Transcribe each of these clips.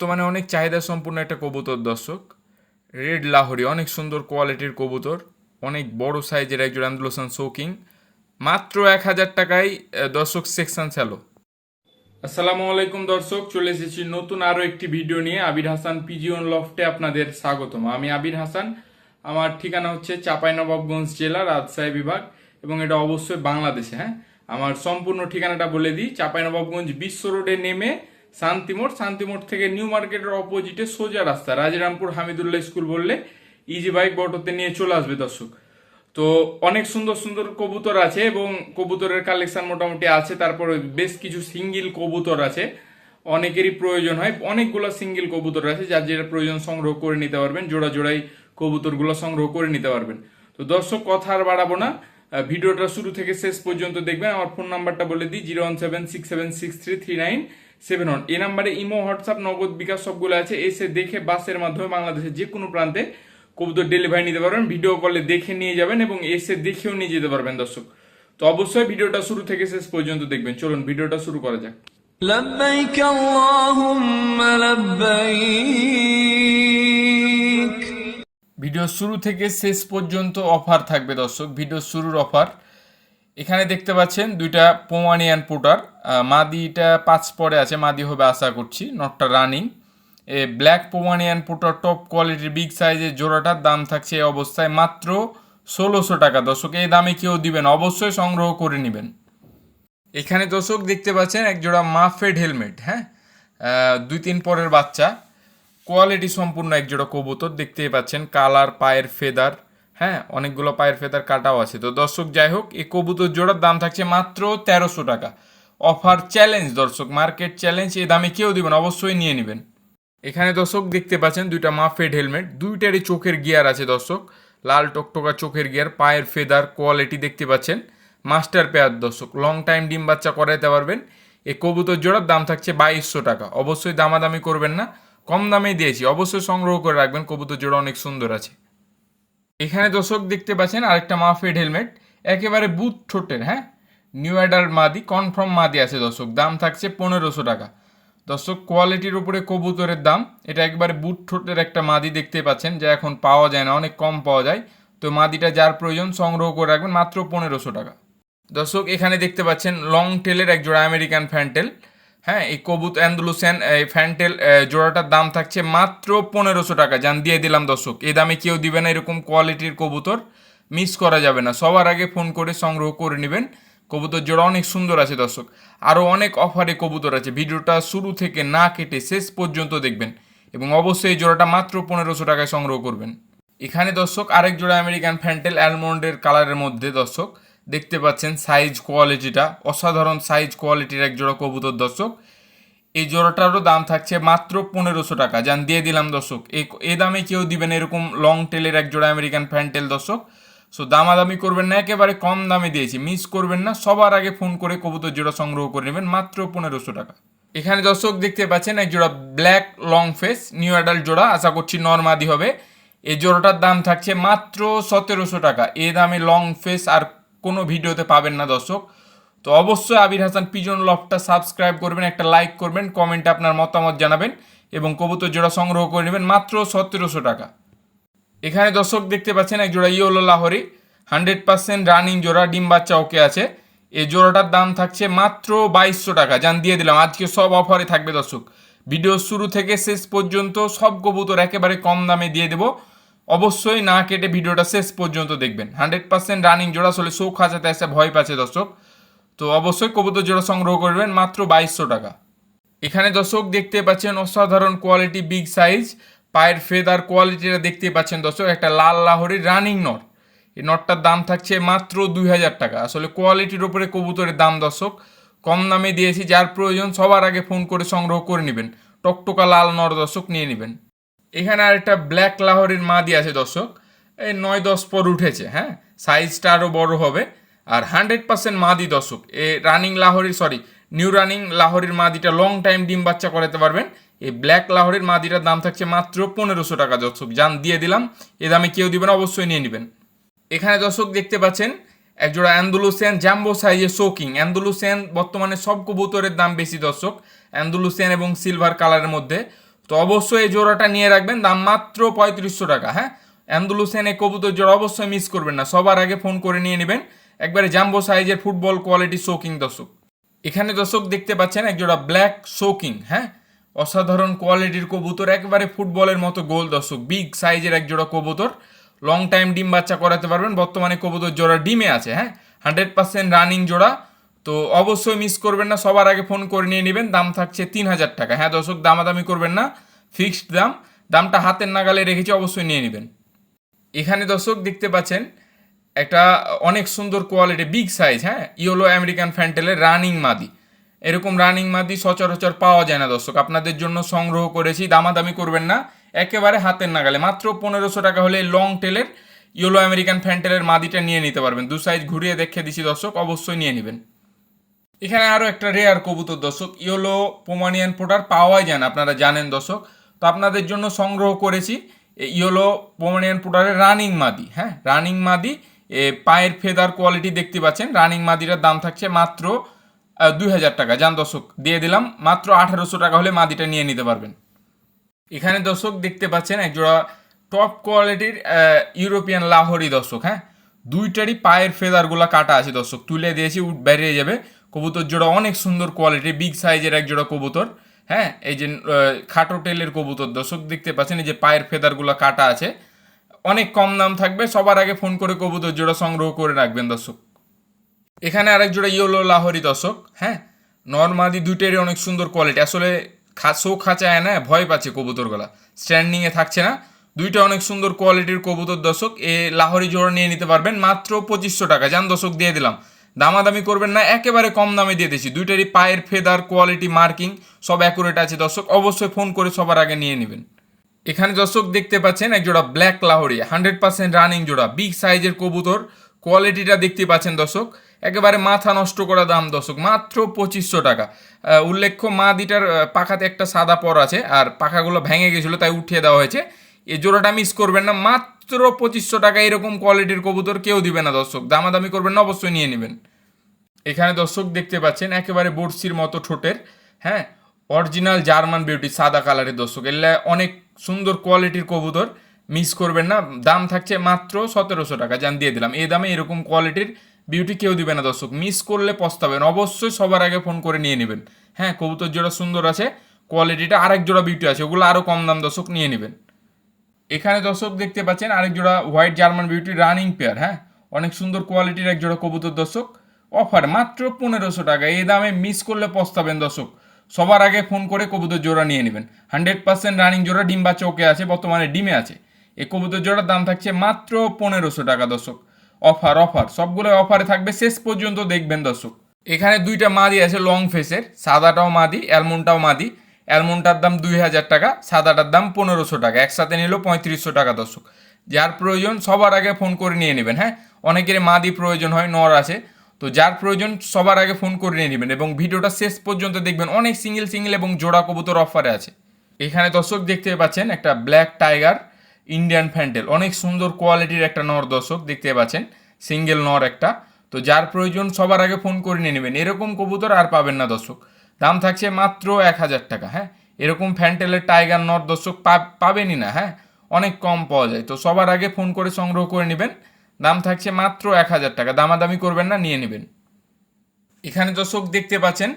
বর্তমানে অনেক চাহিদা সম্পূর্ণ একটা কবুতর, দর্শক। রেড লাহোরি, অনেক সুন্দর কোয়ালিটির কবুতর, অনেক বড় সাইজের একজন অ্যান্ডুলোসান শোকিং মাত্র এক হাজার টাকায় দর্শক সেকশন স্যালো আসসালামু আলাইকুম, দর্শক, চলে এসেছি নতুন আরও একটি ভিডিও নিয়ে। আবির হাসান পিজিওন লফটে আপনাদের স্বাগতম। আমি আবির হাসান। আমার ঠিকানা হচ্ছে চাঁপাইনবাবগঞ্জ জেলা রাজশাহী বিভাগ এবং এটা অবশ্যই বাংলাদেশে হ্যাঁ? আমার সম্পূর্ণ ঠিকানাটা বলে দিই। চাঁপাইনবাবগঞ্জ বিশ্ব রোডে নেমে শান্তিমোড় শান্তিমোড় থেকে নিউ মার্কেটের অপোজিটে সোজা রাস্তা। রাজারামপুর হামিদুল্লাহ স্কুল বললে ইজি বাইক অটোতে নিয়ে চলে আসবে দর্শক। তো অনেক সুন্দর সুন্দর কবুতর আছে এবং কবুতরের কালেকশন মোটামুটি আছে। তারপরে বেশ কিছু সিঙ্গেল কবুতর আছে। অনেকেরই প্রয়োজন হয়। অনেকগুলো সিঙ্গেল কবুতর আছে, যার যেটা প্রয়োজন সংগ্রহ করে নিতে পারবেন। জোড়া জোড়াই কবুতরগুলো সংগ্রহ করে নিতে পারবেন। তো দর্শক, কথা আর বাড়াবো না। ভিডিওটা শুরু থেকে শেষ পর্যন্ত দেখবেন। আমার ফোন নাম্বারটা বলে দিই, zero one seven six seven six three three nine. Seven one এই নাম্বারে ইমো হোয়াটসঅ্যাপ নগদ বিকাশ সবগুলো আছে এসে দেখে বাসের মাধ্যমে বাংলাদেশের যে কোনো প্রান্তে কবুতর ডেলিভারি নিতে পারবেন ভিডিও কলে দেখে নিয়ে যাবেন এবং এসে দেখেও নিয়ে যেতে পারবেন দর্শক তো অবশ্যই ভিডিওটা শুরু থেকে শেষ পর্যন্ত দেখবেন চলুন ভিডিওটা শুরু করা যাক لبيك اللهم لبيك ভিডিও শুরু থেকে শেষ পর্যন্ত অফার থাকবে দর্শক ভিডিও শুরুর অফার এখানে দেখতে পাচ্ছেন দুইটা পোমানিয়ান পোটার মাদিটা পাঁচ পরে আছে, মাদি হবে আশা করছি, নটটা running a black Pomeranian pouter top কোয়ালিটির বিগ সাইজের জোড়াটার দাম থাকছে এই অবস্থায় মাত্র ষোলোশো টাকা। দর্শক, এই দামে কেউ দিবেন অবশ্যই সংগ্রহ করে নেবেন। এখানে দর্শক দেখতে পাচ্ছেন, এক জোড়া মাফেড হেলমেট হ্যাঁ? দুই তিন পরের বাচ্চা। কোয়ালিটি সম্পূর্ণ এক জোড়া কবুতর, দেখতেই পাচ্ছেন, কালার, পায়ের ফেদার হ্যাঁ? অনেকগুলো পায়ের ফেদার কাটাও আছে। তো দর্শক, যাই হোক, এই কবুতর জোড়ার দাম থাকছে মাত্র তেরোশো টাকা। অফার চ্যালেঞ্জ, দর্শক, মার্কেট চ্যালেঞ্জ, এই দামে কেউ দেবেন অবশ্যই নিয়ে নেবেন। এখানে দর্শক দেখতে পাচ্ছেন দুইটা মাফেড হেলমেট, দুইটারই চোখের গিয়ার আছে দর্শক। লাল টকটকা চোখের গিয়ার, পায়ের ফেদার, কোয়ালিটি দেখতে পাচ্ছেন। মাস্টার পেয়ার দর্শক, লং টাইম ডিম বাচ্চা করাইতে পারবেন। এই কবুতর জোড়ার দাম থাকছে বাইশশো টাকা। অবশ্যই দামাদামি করবেন না, কম দামেই দিয়েছি। অবশ্যই সংগ্রহ করে রাখবেন, কবুতর জোড়া অনেক সুন্দর আছে। এখানে দর্শক দেখতে পাচ্ছেন আরেকটা মাফেড হেলমেট, একেবারে বুথ ঠোঁটের হ্যাঁ? নিউ অ্যাডার মাদি কনফার্ম মাদি আছে দর্শক, দাম থাকছে পনেরোশো টাকা। দর্শক কোয়ালিটির উপরে কবুতরের দাম, এটা একবারে বুট ঠোঁটের একটা মাদি দেখতে পাচ্ছেন, যা এখন পাওয়া যায় না, অনেক কম পাওয়া যায়। তো মাদিটা যার প্রয়োজন, সংগ্রহ করে রাখবেন মাত্র পনেরোশো টাকা। দর্শক, এখানে দেখতে পাচ্ছেন লং টেলের এক জোড়া আমেরিকান ফ্যান্টেল হ্যাঁ এই কবুত অ্যান্ডুলুসেন এই ফ্যান্টেল জোড়াটার দাম থাকছে মাত্র পনেরোশো টাকা। জান দিয়ে দিলাম দর্শক এই দামে কেউ দিবে না, এরকম কোয়ালিটির কবুতর মিস করা যাবে না। সবার আগে ফোন করে সংগ্রহ করে নেবেন। কবুতর জোড়া অনেক সুন্দর আছে, দর্শক। আরও অনেক অফারে কবুতর আছে। ভিডিওটা শুরু থেকে না কেটে শেষ পর্যন্ত দেখবেন এবং অবশ্যই জোড়াটা মাত্র পনেরোশো টাকায় সংগ্রহ করবেন। এখানে, দর্শক, আরেক জোড়া আমেরিকান ফ্যান্টেল অ্যালমন্ডের কালারের মধ্যে, দর্শক, দেখতে পাচ্ছেন সাইজ কোয়ালিটিটা অসাধারণ সাইজ কোয়ালিটির এক জোড়া কবুতর, দর্শক। এই জোড়াটারও দাম থাকছে মাত্র পনেরোশো টাকা। যান দিয়ে দিলাম, দর্শক। এই দামে কেউ দিবেন এরকম লং টেলের এক জোড়া আমেরিকান ফ্যান্টেল দর্শক। সো দামাদামি করবেন না, একেবারে কম দামে দিয়েছি। মিস করবেন না, সবার আগে ফোন করে কবুতর জোড়া সংগ্রহ করে নেবেন, মাত্র পনেরোশো টাকা। এখানে দর্শক দেখতে পাচ্ছেন, এক জোড়া black long face new adult জোড়া, আশা করছি নর্মাদি হবে। এই জোড়াটার দাম থাকছে মাত্র সতেরোশো টাকা। এ দামে লং ফেস আর কোনো ভিডিওতে পাবেন না দর্শক। তো অবশ্যই আবির হাসান পিজন লফটা সাবস্ক্রাইব করবেন, একটা লাইক করবেন কমেন্টে আপনার মতামত জানাবেন এবং কবুতর জোড়া সংগ্রহ করে নেবেন মাত্র সতেরোশো টাকা। এখানে দর্শক দেখতে পাচ্ছেন এক জোড়া yellow Lahori hundred percent running জোড়া, ডিম বাচ্চা ওকে আছে। এই জোড়াটার দাম থাকছে মাত্র বাইশশো টাকা। যান দিয়ে দিলাম। আজকে সব অফারে থাকবে দর্শক। ভিডিও শুরু থেকে শেষ পর্যন্ত সব কবুতর একেবারে কম দামে দিয়ে দেবো। অবশ্যই না কেটে ভিডিওটা শেষ পর্যন্ত দেখবেন। হান্ড্রেড পার্সেন্ট রানিং জোড়া আসলে শোক খাঁচাতে এসে ভয় পাচ্ছে দর্শক। তো অবশ্যই কবুতর জোড়া সংগ্রহ করবেন মাত্র বাইশশো টাকা। এখানে দর্শক দেখতে পাচ্ছেন অসাধারণ কোয়ালিটি বিগ সাইজ পায়ের ফেদার কোয়ালিটিটা দেখতে পাচ্ছেন দর্শক, একটা লাল লাহরির রানিং নট এই নটটার দাম থাকছে মাত্র দুই হাজার টাকা। আসলে কোয়ালিটির উপরে কবুতরের দাম দর্শক, কম দামে দিয়েছি, যার প্রয়োজন সবার আগে ফোন করে সংগ্রহ করে নেবেন। টকটকা লাল নর দর্শক, নিয়ে নেবেন। এখানে আরেকটা ব্ল্যাক লাহরির মাদি আছে দর্শক, এই নয় দশ পর উঠেছে হ্যাঁ? সাইজটা আরও বড় হবে। আর হান্ড্রেড পার্সেন্ট মাদি দর্শক, a running Lahori sorry new running লাহরির মাদিটা লং টাইম ডিম বাচ্চা করাতে পারবেন। এই ব্ল্যাক লাহরির মাদিটার দাম থাকছে মাত্র পনেরোশো টাকা, দর্শক। যান দিয়ে দিলাম, এ দামে কেউ দিবেন, অবশ্যই নিয়ে নেবেন। এখানে দর্শক দেখতে পাচ্ছেন, একজোড়া অ্যান্ডুলুসিয়ান জাম্বো সাইজের শোকিং। অ্যান্ডুলুসিয়ান বর্তমানে সব কবুতরের দাম বেশি, দর্শক। অ্যান্ডুলুসিয়ান এবং সিলভার কালারের মধ্যে। তো অবশ্যই এই জোড়াটা নিয়ে রাখবেন, দাম মাত্র পঁয়ত্রিশশো টাকা হ্যাঁ? অ্যান্ডুলুসেন এই কবুতর জোড়া অবশ্যই মিস করবেন না, সবার আগে ফোন করে নিয়ে নেবেন। একবারে জাম্বো সাইজের ফুটবল কোয়ালিটি শোকিং, দর্শক। এখানে দর্শক দেখতে পাচ্ছেন, একজোড়া ব্ল্যাক শোকিং হ্যাঁ? অসাধারণ কোয়ালিটির কবুতর, একবারে ফুটবলের মতো গোল দর্শক, বিগ সাইজের এক জোড়া কবুতর। লং টাইম ডিম বাচ্চা করাতে পারবেন, বর্তমানে কবুতর জোড়া ডিমে আছে হ্যাঁ? হান্ড্রেড পার্সেন্ট রানিং জোড়া। তো অবশ্যই মিস করবেন না, সবার আগে ফোন করে নিয়ে নেবেন, দাম থাকছে তিন হাজার টাকা। হ্যাঁ দর্শক, দামাদামি করবেন না ফিক্সড দাম। দামটা হাতের নাগালে রেখেছি, অবশ্যই নিয়ে নেবেন। এখানে দর্শক দেখতে পাচ্ছেন, একটা অনেক সুন্দর কোয়ালিটি বিগ সাইজ হ্যাঁ? ইয়েলো আমেরিকান ফ্যান্টেলের রানিং মাদি। এরকম রানিং মাদি সচরাচর পাওয়া যায় না দর্শক। আপনাদের জন্য সংগ্রহ করেছি, দামাদামি করবেন না, একেবারে হাতের নাগালে। মাত্র পনেরোশো টাকা হলে লং টেলের ইয়েলো আমেরিকান ফ্যান্টেলের মাদিটা নিয়ে নিতে পারবেন। দু সাইজ ঘুরিয়ে দেখে দিছি দর্শক, অবশ্যই নিয়ে নেবেন। এখানে আরও একটা রেয়ার কবুতর দর্শক ইয়েলো পোমানিয়ান পোটার পাওয়াই যায় না, আপনারা জানেন দর্শক। তো আপনাদের জন্য সংগ্রহ করেছি ইয়েলো পোমানিয়ান পোটারের রানিং মাদি হ্যাঁ? রানিং মাদি পায়ের ফেদার কোয়ালিটি দেখতে পাচ্ছেন। রানিং মাদিটার দাম থাকছে মাত্র দুই হাজার টাকা। যান দর্শক, দিয়ে দিলাম। মাত্র আঠারোশো টাকা হলে মাদিটা নিয়ে নিতে পারবেন। এখানে দর্শক দেখতে পাচ্ছেন একজোড়া টপ কোয়ালিটির ইউরোপিয়ান লাহোরি দর্শক হ্যাঁ? দুইটারই পায়ের ফেদারগুলো কাটা আছে দর্শক। তুলে দিয়েছি, উঠ বেরিয়ে যাবে। কবুতর জোড়া অনেক সুন্দর কোয়ালিটি বিগ সাইজের এক জোড়া কবুতর হ্যাঁ? এই যে খাটো টেলের কবুতর দর্শক দেখতে পাচ্ছেন, এই যে পায়ের ফেদারগুলো কাটা আছে। অনেক কম দাম থাকবে, সবার আগে ফোন করে কবুতর জোড়া সংগ্রহ করে রাখবেন দর্শক। এখানে আরেক জোড়া ইয়েলো লাহোরি দর্শক হ্যাঁ? নর্মাদি দুইটারই অনেক সুন্দর কোয়ালিটি আসলে খাসো খাঁচায় না, ভয় পাচ্ছে কবুতরগুলা। স্ট্যান্ডিংয়ে থাকছে না। দুইটা অনেক সুন্দর কোয়ালিটির কবুতর দর্শক, এ লাহোরি জোড়া নিয়ে নিতে পারবেন মাত্র পঁচিশশো টাকা। যান দর্শক, দিয়ে দিলাম। দামাদামি করবেন না, একেবারে কম দামে দিয়ে দিয়েছি দুইটারই পায়ের ফেদার কোয়ালিটি মার্কিং সব অ্যাকুরেট আছে দর্শক। অবশ্যই ফোন করে সবার আগে নিয়ে নেবেন। এখানে দর্শক দেখতে পাচ্ছেন এক জোড়া black Lahori hundred percent running জোড়া বিগ সাইজের কবুতর। কোয়ালিটিটা দেখতে পাচ্ছেন দর্শক। একেবারে মাথা নষ্ট করা দাম দর্শক, মাত্র পঁচিশশো টাকা। উল্লেখ্য মা দিটার পাখাতে একটা সাদা পর আছে, আর পাখাগুলো ভেঙে গেছিল, তাই উঠিয়ে দেওয়া হয়েছে। এই জোড়াটা মিস করবেন না, মাত্র পঁচিশশো টাকা, এরকম কোয়ালিটির কবুতর কেউ দিবে না দর্শক। দামাদামি করবেন না, অবশ্যই নিয়ে নেবেন। এখানে দর্শক দেখতে পাচ্ছেন, একেবারে বড়শির মতো ঠোঁটের হ্যাঁ? অরিজিনাল জার্মান বিউটি সাদা কালারের দর্শক। এগুলা অনেক সুন্দর কোয়ালিটির কবুতর মিস করবেন না। দাম থাকছে মাত্র সতেরোশো টাকা, জান দিয়ে দিলাম। এই দামে এরকম কোয়ালিটির বিউটি কেউ দিবে না, দর্শক। মিস করলে পস্তাবেন। অবশ্যই সবার আগে ফোন করে নিয়ে নেবেন। হ্যাঁ কবুতর জোড়া সুন্দর আছে কোয়ালিটিটা আরেক জোড়া বিউটি আছে, ওগুলো আরও কম দাম দর্শক নিয়ে নেবেন। এখানে দর্শক দেখতে পাচ্ছেন আরেক জোড়া white German beauty running pair হ্যাঁ? অনেক সুন্দর কোয়ালিটির এক জোড়া কবুতর দর্শক। অফার মাত্র পনেরোশো টাকা। এই দামে মিস করলে পস্তাবেন দর্শক। সবার আগে ফোন করে কবুতর জোড়া নিয়ে নেবেন। হান্ড্রেড পার্সেন্ট রানিং জোড়া ডিম বা চৌকে আছে, বর্তমানে ডিমে আছে। এই কবুতর জোড়ার দাম থাকছে মাত্র পনেরোশো টাকা দর্শক। অফার অফার সবগুলো অফারে থাকবে। শেষ পর্যন্ত দেখবেন দর্শক। এখানে দুইটা মাদি আছে লং ফেসের সাদাটাও মাদি অ্যালমন্ডটাও মাদি। অ্যালমন্ডটার দাম দুই হাজার টাকা, সাদাটার দাম পনেরোশো টাকা। একসাথে নিল পঁয়ত্রিশশো টাকা দর্শক। যার প্রয়োজন সবার আগে ফোন করে নিয়ে নেবেন হ্যাঁ? অনেকের মাদি প্রয়োজন হয়, নর আছে। তো যার প্রয়োজন সবার আগে ফোন করে নিয়ে নেবেন এবং ভিডিওটা শেষ পর্যন্ত দেখবেন। অনেক সিঙ্গেল সিঙ্গেল এবং জোড়া কবুতর অফারে আছে। এখানে দর্শক দেখতে পাচ্ছেন একটা ব্ল্যাক টাইগার ইন্ডিয়ান ফ্যান্টেল অনেক সুন্দর কোয়ালিটির একটা নর দর্শক দেখতে পাচ্ছেন। সিঙ্গেল নর একটা। তো যার প্রয়োজন সবার আগে ফোন করে নিয়ে নেবেন। এরকম কবুতর আর পাবেন না দর্শক। দাম থাকছে মাত্র এক হাজার টাকা হ্যাঁ? এরকম ফ্যান্টেলের টাইগার নর দর্শক পাবেনই না হ্যাঁ? অনেক কম পাওয়া যায়। তো সবার আগে ফোন করে সংগ্রহ করে নেবেন। দাম থাকছে মাত্র এক হাজার টাকা। দামাদামি করবেন না, নিয়ে নেবেন। এখানে দর্শক দেখতে পাচ্ছেন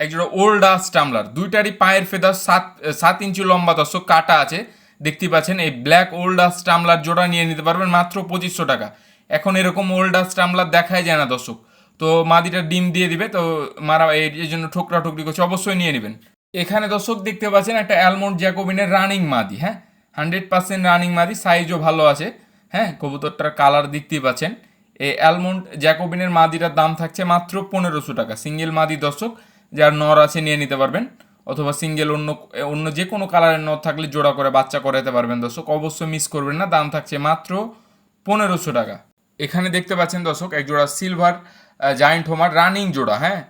একজোড়া ওল্ড আস টামলার দুইটারই পায়ের ফেদার সাত সাত ইঞ্চি লম্বা দর্শক, কাটা আছে। দেখতে পাচ্ছেন, এই ব্ল্যাক ওল্ড আস টামলার জোড়া নিয়ে নিতে পারবেন মাত্র পঁচিশশো টাকা। এখন এরকম ওল্ড আস টামলার দেখাই যায় না দর্শক। তো মাদিটা ডিম দিয়ে দিবে, তো মারা এই জন্য ঠোকরা ঠুকরি করছে, অবশ্যই নিয়ে নেবেন। এখানে দর্শক দেখতে পাচ্ছেন একটা অ্যালমন্ড জ্যাকোবিনের রানিং মাদি হ্যাঁ? হান্ড্রেড পার্সেন্ট রানিং মাদি সাইজও ভালো আছে হ্যাঁ? কবুতরটার কালার দেখতেই পাচ্ছেন। এই অ্যালমন্ড জ্যাকোবিনের মাদিটার দাম থাকছে মাত্র পনেরোশো টাকা। সিঙ্গেল মাদি দর্শক, যার নর আছে নিয়ে নিতে পারবেন। অথবা সিঙ্গেল অন্য অন্য যে কোনো কালারের নথ থাকলে জোড়া করে বাচ্চা করাতে পারবেন দর্শক। অবশ্যই মিস করবেন না, দাম থাকছে মাত্র পনেরোশো টাকা। এখানে দেখতে পাচ্ছেন দর্শক, এক জোড়া সিলভার জায়েন্ট হোমার রানিং জোড়া হ্যাঁ?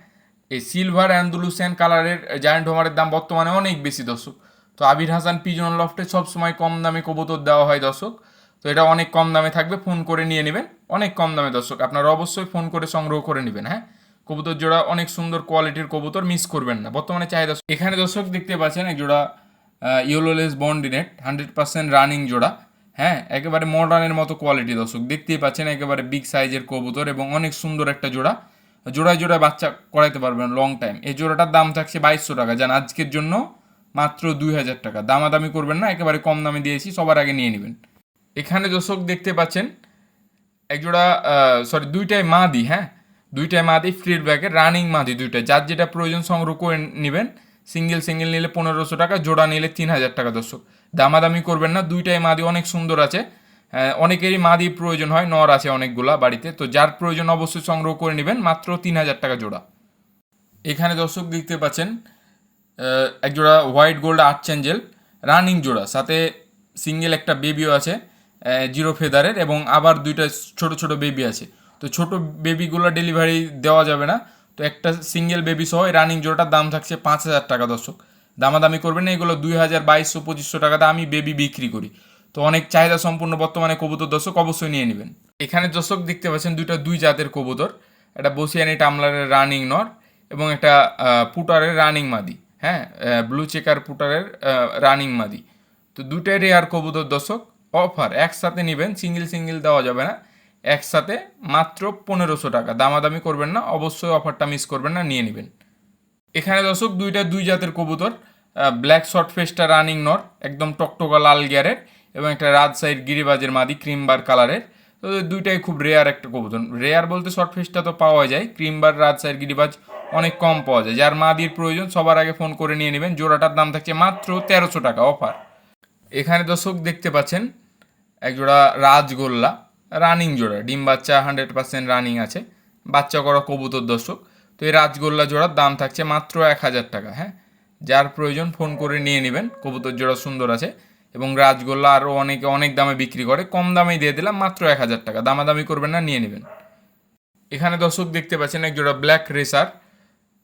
এই সিলভার অ্যান্ডুলুসিয়ান কালারের জায়েন্ট হোমারের দাম বর্তমানে অনেক বেশি দর্শক। তো আবির হাসান পিজন লফটে সবসময় কম দামে কবুতর দেওয়া হয় দর্শক। তো এটা অনেক কম দামে থাকবে, ফোন করে নিয়ে নেবেন। অনেক কম দামে দর্শক, আপনারা অবশ্যই ফোন করে সংগ্রহ করে নেবেন হ্যাঁ? কবুতর জোড়া অনেক সুন্দর কোয়ালিটির কবুতর মিস করবেন না। বর্তমানে চাহিদা এখানে দর্শক দেখতে পাচ্ছেন এক জোড়া ইউলোলেস বন্ডিনেট হান্ড্রেড পার্সেন্ট রানিং জোড়া। হ্যাঁ একেবারে মডার্নের মতো কোয়ালিটি দর্শক। দেখতেই পাচ্ছেন একেবারে বিগ সাইজের কবুতর এবং অনেক সুন্দর একটা জোড়া। জোড়ায় জোড়ায় বাচ্চা করাইতে পারবেন লং টাইম এই জোড়াটার দাম থাকছে বাইশশো টাকা। যান, আজকের জন্য মাত্র দুই হাজার টাকা। দামাদামি করবেন না, একেবারে কম দামে দিয়েছি, সবার আগে নিয়ে নেবেন। এখানে দর্শক দেখতে পাচ্ছেন একজোড়া সরি দুইটাই মা মাদি হ্যাঁ? দুইটাই মাদি ফ্রির ব্যাগের রানিং মাদি দুইটা যার যেটা প্রয়োজন সংগ্রহ করে নেবেন সিঙ্গেল সিঙ্গেল নিলে পনেরোশো টাকা জোড়া নিলে তিন হাজার টাকা দর্শক। দামাদামি করবেন না দুইটাই মাদি অনেক সুন্দর আছে। আহ, অনেকেরই মাদি প্রয়োজন হয় নর আছে অনেকগুলা বাড়িতে। তো যার প্রয়োজন অবশ্যই সংগ্রহ করে নেবেন মাত্র তিন হাজার টাকা জোড়া। এখানে দর্শক দেখতে পাচ্ছেন এক জোড়া হোয়াইট গোল্ড আর্ট চেঞ্জেল রানিং জোড়া। সাথে সিঙ্গেল একটা বেবিও আছে জিরো ফেদারের এবং আবার দুইটা ছোট ছোট বেবি আছে। তো ছোট বেবিগুলো ডেলিভারি দেওয়া যাবে না। তো একটা সিঙ্গেল বেবি সহ রানিং জোড়াটার দাম থাকছে পাঁচ হাজার টাকা দর্শক। দামাদামি করবেন না, এগুলো দুই হাজার বাইশশো পঁচিশশো টাকাতে আমি বেবি বিক্রি করি। তো অনেক চাহিদা সম্পূর্ণ বর্তমানে কবুতর দর্শক, অবশ্যই নিয়ে নেবেন। এখানে দর্শক দেখতে পাচ্ছেন দুইটা দুই জাতের কবুতর, একটা বসিয়ানি টামলারের রানিং নর এবং একটা পুটারের রানিং মাদি। হ্যাঁ ব্লু চেকার পুটারের রানিং মাদি। তো দুটাই রেয়ার কবুতর দর্শক অফার একসাথে নেবেন সিঙ্গেল সিঙ্গেল দেওয়া যাবে না। একসাথে মাত্র পনেরোশো টাকা। দামাদামি করবেন না, অবশ্যই অফারটা মিস করবেন না, নিয়ে নেবেন। এখানে দর্শক, দুইটা দুই জাতের কবুতর ব্ল্যাক শর্ট ফেসটা রানিং নর একদম টকটকা লাল গিয়ারের এবং একটা রাজশাহীর গিরিবাজের মাদি ক্রিম বার কালারের তো দুইটাই খুব রেয়ার একটা কবুতর। রেয়ার বলতে শর্ট ফেসটা তো পাওয়া যায় ক্রিম বার রাজশাহীর গিরিবাজ অনেক কম পাওয়া যায়। যার মাদির প্রয়োজন, সবার আগে ফোন করে নিয়ে নেবেন। জোড়াটার দাম থাকছে মাত্র তেরোশো টাকা অফার এখানে দর্শক, দেখতে পাচ্ছেন এক জোড়া রাজগোল্লা। রানিং জোড়া, ডিম বাচ্চা হান্ড্রেড পার্সেন্ট রানিং আছে। বাচ্চা করা কবুতর দর্শক, তো এই রাজগোল্লা জোড়ার দাম থাকছে মাত্র এক হাজার টাকা হ্যাঁ? যার প্রয়োজন ফোন করে নিয়ে নেবেন, কবুতর জোড়া সুন্দর আছে এবং রাজগোল্লা আরও অনেকে অনেক দামে বিক্রি করে, কম দামেই দিয়ে দিলাম মাত্র এক হাজার টাকা, দামাদামি করবেন না, নিয়ে নেবেন। এখানে দর্শক দেখতে পাচ্ছেন এক জোড়া black racer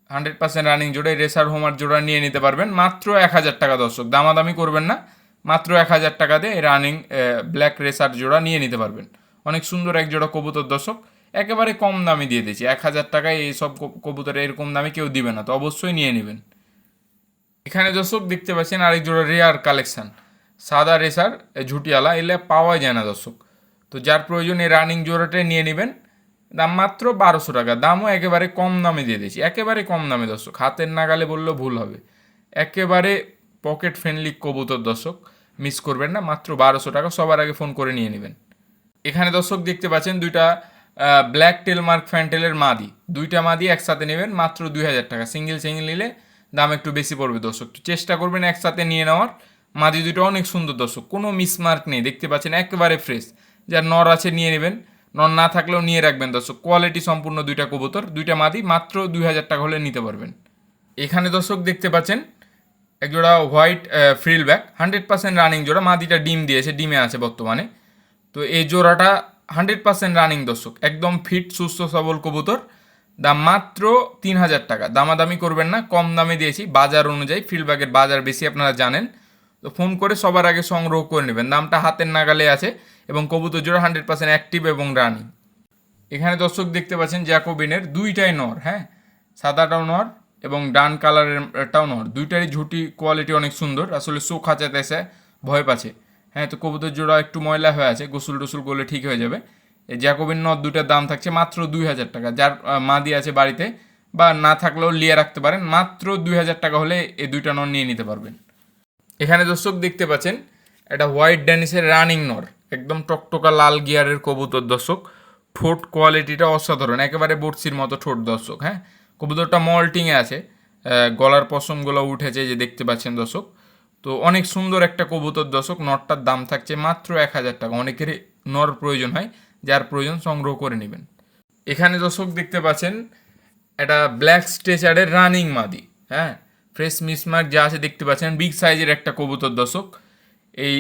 hundred percent running জোড়া রেসার হোমার জোড়া নিয়ে নিতে পারবেন মাত্র এক হাজার টাকা দর্শক, দামাদামি করবেন না, মাত্র এক হাজার টাকা দিয়ে রানিং ব্ল্যাক রেসার জোড়া নিয়ে নিতে পারবেন। অনেক সুন্দর এক জোড়া কবুতর, দর্শক। একেবারে কম দামে দিয়ে দিয়েছি। এক হাজার টাকায় এই সব কবুতর এরকম দামে কেউ দিবে না, তো অবশ্যই নিয়ে নেবেন। এখানে দর্শক দেখতে পাচ্ছেন আরেক জোড়া রেয়ার কালেকশান। সাদা রেসার ঝুটিয়ালা, এলে পাওয়া যায় না দর্শক। তো যার প্রয়োজন এই রানিং জোড়াটাই নিয়ে নেবেন। দাম মাত্র বারোশো টাকা, দামও একেবারে কম দামে দিয়ে দিয়েছি। একেবারে কম দামে দর্শক, হাতের নাগালে বললেও ভুল হবে। একেবারে পকেট ফ্রেন্ডলি কবুতর দর্শক মিস করবেন না, মাত্র বারোশো টাকা, সবার আগে ফোন করে নিয়ে নেবেন। এখানে দর্শক দেখতে পাচ্ছেন দুইটা ব্ল্যাক টেল মার্ক ফ্যান্টেলের মাদি। দুইটা মাদি একসাথে নেবেন, মাত্র দুই হাজার টাকা। সিঙ্গেল সিঙ্গেল নিলে দাম একটু বেশি পড়বে দর্শক। চেষ্টা করবেন একসাথে নিয়ে নেওয়ার। মাদি দুটো অনেক সুন্দর দর্শক। কোনো মিসমার্ক নেই, দেখতে পাচ্ছেন একেবারে ফ্রেশ যার নর আছে নিয়ে নেবেন। নর না থাকলেও নিয়ে রাখবেন দর্শক। কোয়ালিটি সম্পূর্ণ দুইটা কবুতর, দুইটা মাদি, মাত্র দুই হাজার টাকা হলে নিতে পারবেন। এখানে দর্শক দেখতে পাচ্ছেন একজোড়া white frill back hundred percent running জোড়া। মাদিটা ডিম দিয়েছে, ডিমে আছে বর্তমানে। তো এই জোড়াটা হান্ড্রেড পার্সেন্ট রানিং দর্শক, একদম ফিট সুস্থ, সবল কবুতর। দাম মাত্র তিন হাজার টাকা। দামাদামি করবেন না, কম দামে দিয়েছি। বাজার অনুযায়ী ফিল্ডব্যাগের বাজার বেশি আপনারা জানেন। তো ফোন করে সবার আগে সংগ্রহ করে নেবেন। দামটা হাতের নাগালে আছে এবং কবুতর জোড়া হান্ড্রেড পার্সেন্ট অ্যাক্টিভ এবং রানিং এখানে দর্শক দেখতে পাচ্ছেন জ্যাকোবিনের দুইটাই নর হ্যাঁ? সাদাটাও নর এবং ডান কালারেরটাও নর। দুইটারই ঝুটি কোয়ালিটি অনেক সুন্দর। আসলে শো খাঁচাতে এসে ভয় পাচ্ছে। হ্যাঁ তো কবুতর জোড়া একটু ময়লা হয়ে আছে, গোসল টোসল করলে ঠিক হয়ে যাবে। এই জ্যাকোবিন নর দুইটার দাম থাকছে মাত্র দুই হাজার টাকা। যার মাদি আছে বাড়িতে, বা না থাকলেও লিয়ে রাখতে পারেন। মাত্র দুই হাজার টাকা হলে এই দুইটা নর নিয়ে নিতে পারবেন। এখানে দর্শক দেখতে পাচ্ছেন, এটা হোয়াইট ড্যানিসের রানিং নর। একদম টকটকা লাল গিয়ারের কবুতর দর্শক। ঠোঁট কোয়ালিটিটা অসাধারণ, একেবারে বড়শির মতো ঠোঁট দর্শক হ্যাঁ। কবুতরটা মল্টিংয়ে আছে গলার পশমগুলো উঠেছে যে দেখতে পাচ্ছেন দর্শক। তো অনেক সুন্দর একটা কবুতর দর্শক নরটার দাম থাকছে মাত্র এক হাজার টাকা। অনেকেরই নর প্রয়োজন হয়, যার প্রয়োজন সংগ্রহ করে নেবেন। এখানে দর্শক দেখতে পাচ্ছেন, এটা ব্ল্যাক স্ট্রেচারের রানিং মাদি হ্যাঁ? ফ্রেশ মিসমার্ক যা আছে দেখতে পাচ্ছেন, বিগ সাইজের একটা কবুতর দর্শক। এই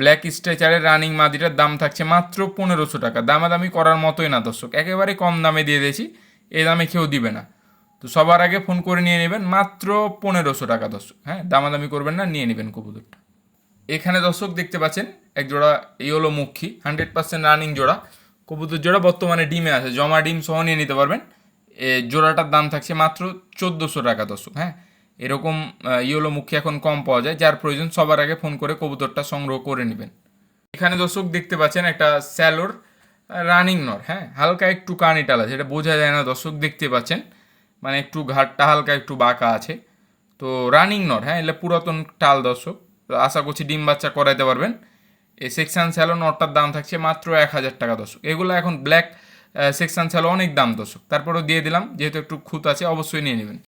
ব্ল্যাক স্ট্রেচারের রানিং মাদিটার দাম থাকছে মাত্র পনেরোশো টাকা। দামাদামি করার মতোই না দর্শক, একেবারে কম দামে দিয়ে দিয়েছি এই দামে কেউ দিবে না। তো সবার আগে ফোন করে নিয়ে নেবেন, মাত্র পনেরোশো টাকা দর্শক। হ্যাঁ দামাদামি করবেন না, নিয়ে নেবেন কবুতরটা। এখানে দর্শক দেখতে পাচ্ছেন, এক জোড়া ইয়োলো মুখী হান্ড্রেড পার্সেন্ট রানিং জোড়া। কবুতর জোড়া বর্তমানে ডিমে আছে, জমা ডিম সহ নিয়ে নিতে পারবেন। এ জোড়াটার দাম থাকছে মাত্র চোদ্দোশো টাকা দর্শক হ্যাঁ। এরকম ইয়েলো মুখী এখন কম পাওয়া যায়, যার প্রয়োজন সবার আগে ফোন করে কবুতরটা সংগ্রহ করে নেবেন। এখানে দর্শক দেখতে পাচ্ছেন একটা স্যালোর রানিং নর হ্যাঁ। হালকা একটু কানিটাল আছে, এটা বোঝা যায় না, দর্শক দেখতে পাচ্ছেন। মানে একটু ঘাটটা হালকা, একটু বাঁকা আছে। তো রানিং নট হ্যাঁ এলে পুরাতন টাল দর্শক। আশা করছি ডিম বাচ্চা করাইতে পারবেন। এই সেকশন স্যালো নটটার দাম থাকছে মাত্র এক হাজার টাকা দর্শক। এগুলো এখন ব্ল্যাক সেকশান স্যালো অনেক দাম দর্শক। তারপরেও দিয়ে দিলাম, যেহেতু একটু খুঁত আছে, অবশ্যই নিয়ে নেবেন।